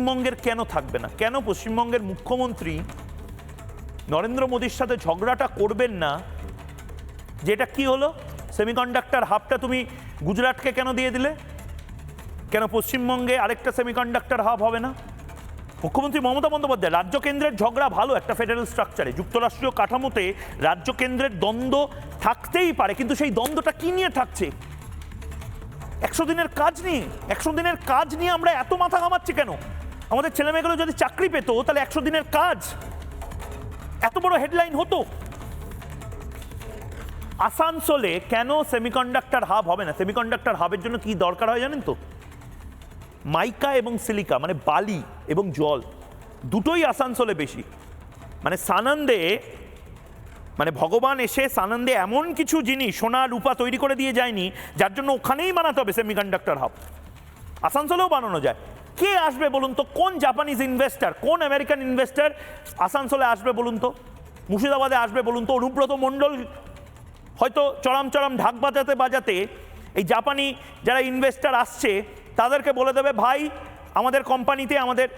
পশ্চিমবঙ্গের কেন থাকবে না? কেন পশ্চিমবঙ্গের মুখ্যমন্ত্রী নরেন্দ্র মোদীর সাথে ঝগড়াটা করবেন না? যেটা কি হলো? সেমিকন্ডাক্টর হাবটা তুমি গুজরাটকে কেন দিয়ে দিলে? কেন পশ্চিমবঙ্গে আরেকটা সেমিকন্ডাক্টর হাব হবে না? মুখ্যমন্ত্রী মমতা বন্দ্যোপাধ্যায়, রাজ্য কেন্দ্রের ঝগড়া ভালো একটা ফেডারেল স্ট্রাকচারে যুক্তরাষ্ট্রীয় কাঠামোতে রাজ্য কেন্দ্রের দ্বন্দ্ব থাকতেই পারে, কিন্তু সেই দ্বন্দ্বটা কি নিয়ে থাকছে? একশো দিনের কাজ নিয়ে, একশো দিনের কাজ নিয়ে আমরা এত মাথা ঘামাচ্ছি কেন? আমাদের ছেলেমেয়েগুলো যদি চাকরি পেতো, তাহলে একশো দিনের কাজ। এত বড় হেডলাইন হতো। আসানসোলে কেন সেমিকন্ডাক্টর হাব হবে না? সেমিকন্ডাক্টর হাবের জন্য কি দরকার হয় জানেন তো? মাইকা এবং সিলিকা মানে বালি এবং জল, দুটোই আসানসোলে বেশি। মানে সানন্দে মানে ভগবান এসে সানন্দে এমন কিছু জিনিস, সোনা, রূপা তৈরি করে দিয়ে যায়নি, যার জন্য ওখানেই বানাতে হবে সেমিকন্ডাক্টর হাব আসানসোলেও বানানো যায়। কে আসবে বলুন তো? কোন জাপানিজ ইনভেস্টার কোন আমেরিকান ইনভেস্টার আসানসোলে আসবে বলুন তো? মুর্শিদাবাদে আসবে বলুন তো? অনুব্রত মণ্ডল হয়তো চরম চরম ঢাক বাজাতে বাজাতে এই জাপানি যারা ইনভেস্টার আসছে, তাদেরকে বলে দেবে, ভাই, আমাদের কোম্পানিতে আমাদের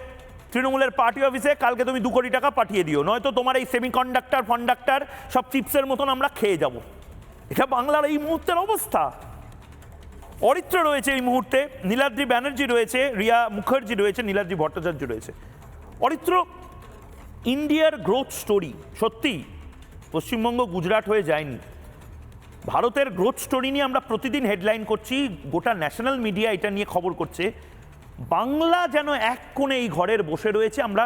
তৃণমূলের পার্টি অফিসে কালকে তুমি দু কোটি টাকা পাঠিয়ে দিও। নয়তো তোমার এই সেমিকন্ডাক্টর ফন্ডাক্টর সব চিপসের মতন আমরা খেয়ে যাব। এটা বাংলার এই মুহূর্তের অবস্থা। অরিত্র রয়েছে এই মুহূর্তে, নীলাদ্রি ব্যানার্জি রয়েছে, রিয়া মুখার্জি রয়েছে, নীলাদ্রি ভট্টাচার্য রয়েছে। অরিত্র, ইন্ডিয়ার গ্রোথ স্টোরি সত্যি পশ্চিমবঙ্গ গুজরাট হয়ে যায়নি। ভারতের গ্রোথ স্টোরি নিয়ে আমরা প্রতিদিন হেডলাইন করছি, গোটা ন্যাশনাল মিডিয়া এটা নিয়ে খবর করছে। বাংলা যেন এক কোণে এই ঘরের বসে রয়েছে, আমরা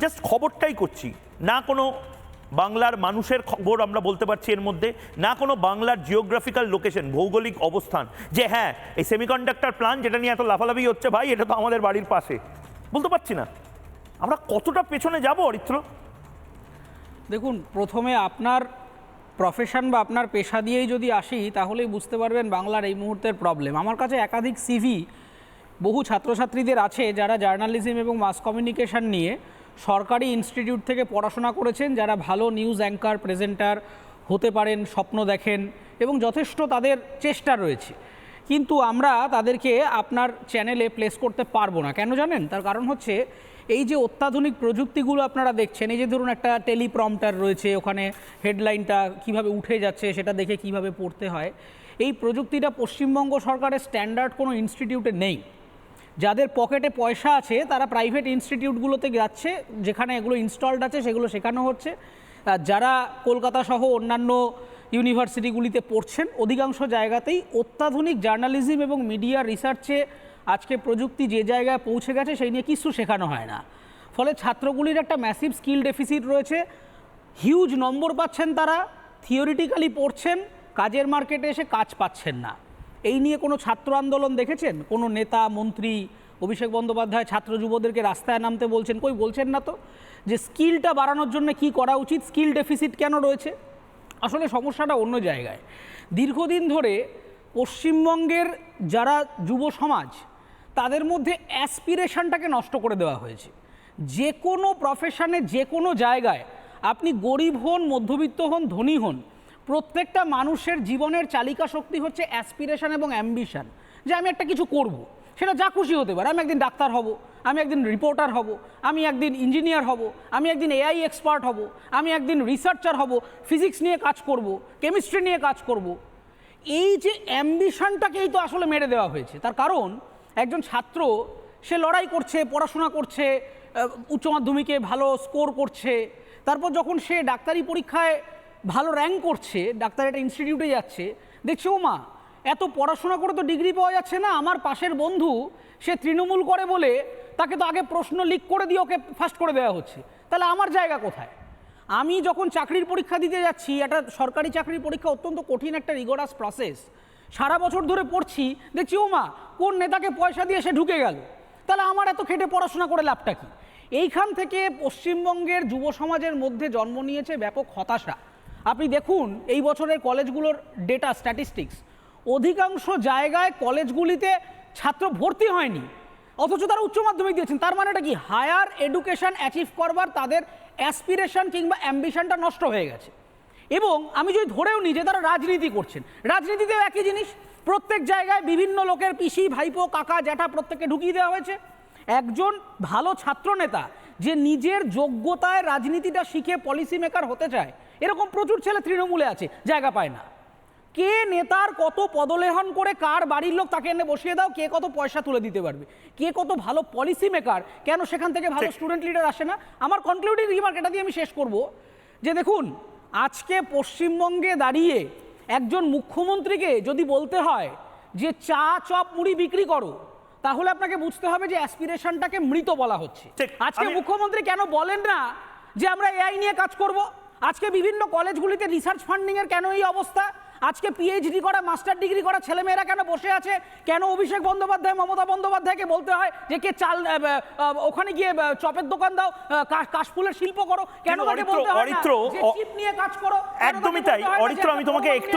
জাস্ট খবরটাই করছি। না কোনো বাংলার মানুষের খবর আমরা বলতে পারছি এর মধ্যে, না কোনো বাংলার জিওগ্রাফিক্যাল লোকেশন ভৌগোলিক অবস্থান। যে হ্যাঁ এই সেমিকন্ডাক্টর প্ল্যান যেটা নিয়ে এত লাফালাফি হচ্ছে ভাই, এটা তো আমাদের বাড়ির পাশে। বলতে পারছি না। আমরা কতটা পেছনে যাব, অরিত্র? দেখুন, প্রথমে আপনার প্রফেশন বা আপনার পেশা দিয়েই যদি আসি, তাহলেই বুঝতে পারবেন বাংলার এই মুহূর্তের প্রবলেম আমার কাছে একাধিক সিভি বহু ছাত্রছাত্রীদের আছে যারা জার্নালিজম এবং মাস কমিউনিকেশন নিয়ে সরকারি ইনস্টিটিউট থেকে পড়াশোনা করেছেন, যারা ভালো নিউজ অ্যাঙ্কার, প্রেজেন্টার হতে পারেন, স্বপ্ন দেখেন এবং যথেষ্ট তাদের চেষ্টা রয়েছে। কিন্তু আমরা তাদেরকে আপনার চ্যানেলে প্লেস করতে পারব না। কেন জানেন? তার কারণ হচ্ছে, এই যে অত্যাধুনিক প্রযুক্তিগুলো আপনারা দেখছেন, এই যে ধরুন একটা টেলিপ্রম্পটার রয়েছে, ওখানে হেডলাইনটা কীভাবে উঠে যাচ্ছে, সেটা দেখে কীভাবে পড়তে হয়, এই প্রযুক্তিটা পশ্চিমবঙ্গ সরকারের স্ট্যান্ডার্ড কোনো ইনস্টিটিউটে নেই। যাদের পকেটে পয়সা আছে, তারা প্রাইভেট ইনস্টিটিউটগুলোতে যাচ্ছে, যেখানে এগুলো ইনস্টলড আছে, সেগুলো শেখানো হচ্ছে। যারা কলকাতা সহ অন্যান্য ইউনিভার্সিটিগুলিতে পড়ছেন, অধিকাংশ জায়গাতেই অত্যাধুনিক জার্নালিজম এবং মিডিয়া রিসার্চে আজকে প্রযুক্তি যে জায়গায় পৌঁছে গেছে, সেই নিয়ে কিছু শেখানো হয় না। ফলে ছাত্রগুলির একটা ম্যাসিভ স্কিল ডেফিসিট রয়েছে। হিউজ নম্বর পাচ্ছেন তারা থিওরিটিক্যালি পড়ছেন, কাজের মার্কেটে এসে কাজ পাচ্ছেন না। এই নিয়ে কোনো ছাত্র আন্দোলন দেখেছেন? কোনো নেতা, মন্ত্রী, অভিষেক বন্দ্যোপাধ্যায়, ছাত্র যুবদেরকে রাস্তায় নামতে বলছেন? কই বলছেন না তো? যে স্কিলটা বাড়ানোর জন্য কি করা উচিত? স্কিল ডেফিসিট কেন রয়েছে? আসলে সমস্যাটা অন্য জায়গায়। দীর্ঘদিন ধরে পশ্চিমবঙ্গের যারা যুব সমাজ, তাদের মধ্যে অ্যাসপিরেশনটাকে নষ্ট করে দেওয়া হয়েছে। যে কোনো প্রফেশনে যে কোনো জায়গায় আপনি গরিব হন, মধ্যবিত্ত হন, ধনী হন প্রত্যেকটা মানুষের জীবনের চালিকা শক্তি হচ্ছে অ্যাসপিরেশন এবং অ্যাম্বিশন যে আমি একটা কিছু করব। সেটা যা খুশি হতে পারে। আমি একদিন ডাক্তার হব, আমি একদিন রিপোর্টার হব, আমি একদিন ইঞ্জিনিয়ার হব, আমি একদিন এআই এক্সপার্ট হব, আমি একদিন রিসার্চার হব ফিজিক্স নিয়ে কাজ করব কেমিস্ট্রি নিয়ে কাজ করব। এই যে অ্যাম্বিশনটাকেই তো আসলে মেরে দেওয়া হয়েছে। তার কারণ, একজন ছাত্র, সে লড়াই করছে, পড়াশোনা করছে উচ্চ মাধ্যমিকে ভালো স্কোর করছে। তারপর যখন সে ডাক্তারি পরীক্ষায় ভালো র্যাঙ্ক করছে, ডাক্তার একটা ইনস্টিটিউটে যাচ্ছে। দেখছে ও মা এত পড়াশোনা করে তো ডিগ্রি পাওয়া যাচ্ছে না, আমার পাশের বন্ধু, সে তৃণমূল করে বলে তাকে তো আগে প্রশ্ন লিক করে দিয়ে ওকে ফার্স্ট করে দেওয়া হচ্ছে। তাহলে আমার জায়গা কোথায়? আমি যখন চাকরির পরীক্ষা দিতে যাচ্ছি, একটা সরকারি চাকরির পরীক্ষা অত্যন্ত কঠিন একটা রিগোরাস প্রসেস সারা বছর ধরে পড়ছি, দেখছি ও মা কোন নেতাকে পয়সা দিয়ে সে ঢুকে গেল? তাহলে আমার এত খেটে পড়াশোনা করে লাভটা কি? এইখান থেকে পশ্চিমবঙ্গের যুব সমাজের মধ্যে জন্ম নিয়েছে ব্যাপক হতাশা। আপনি দেখুন, এই বছরের কলেজগুলোর ডেটা স্ট্যাটিস্টিক্স অধিকাংশ জায়গায় কলেজগুলিতে ছাত্র ভর্তি হয়নি। অথচ তারা উচ্চ মাধ্যমিক দিয়েছেন। তার মানেটা কি? হায়ার এডুকেশন অ্যাচিভ করবার তাদের অ্যাসপিরেশন কিংবা অ্যাম্বিশনটা নষ্ট হয়ে গেছে। এবং আমি যদি ধরেও নিই যে তারা রাজনীতি করছেন, রাজনীতিতেও একই জিনিস। প্রত্যেক জায়গায় বিভিন্ন লোকের পিসি, ভাইপো, কাকা, জ্যাঠা প্রত্যেককে ঢুকিয়ে দেওয়া হয়েছে। একজন ভালো ছাত্রনেতা যে নিজের যোগ্যতায় রাজনীতিটা শিখে পলিসি মেকার হতে চায় এরকম প্রচুর ছেলে তৃণমূলে আছে জায়গা পায় না। কে নেতার কত পদলেহন করে কার বাড়ির লোক তাকে এনে বসিয়ে দাও কে কত পয়সা তুলে দিতে পারবে? কে কত ভালো পলিসি মেকার কেন সেখান থেকে ভালো স্টুডেন্ট লিডার আসে না? আমার কনক্লুডিং রিমার্ক এটা দিয়ে আমি শেষ করব যে দেখুন আজকে পশ্চিমবঙ্গে দাঁড়িয়ে একজন মুখ্যমন্ত্রীকে যদি বলতে হয় যে চা চপ মুড়ি বিক্রি করো তাহলে আপনাকে বুঝতে হবে যে অ্যাসপিরেশনটাকে মৃত বলা হচ্ছে। আজকে মুখ্যমন্ত্রী কেন বলেন না যে আমরা এআই নিয়ে কাজ করব? আজকে বিভিন্ন কলেজগুলিতে রিসার্চ ফান্ডিং এর কেন এই অবস্থা? আজকে পিএইচডি করা মাস্টার ডিগ্রি করা ছেলেমেয়েরা কেন বসে আছে? কেন অভিষেক বন্দ্যোপাধ্যায় মমতা বন্দ্যোপাধ্যায়কে বলতে হয় যে কে চাল ওখানে গিয়ে চপের দোকান দাও কাশফুলের শিল্প করো কেন তাকে বলতে হয় না যে চিপ নিয়ে কাজ করো? একদমই তাই। অরিত্র আমি তোমাকে একটু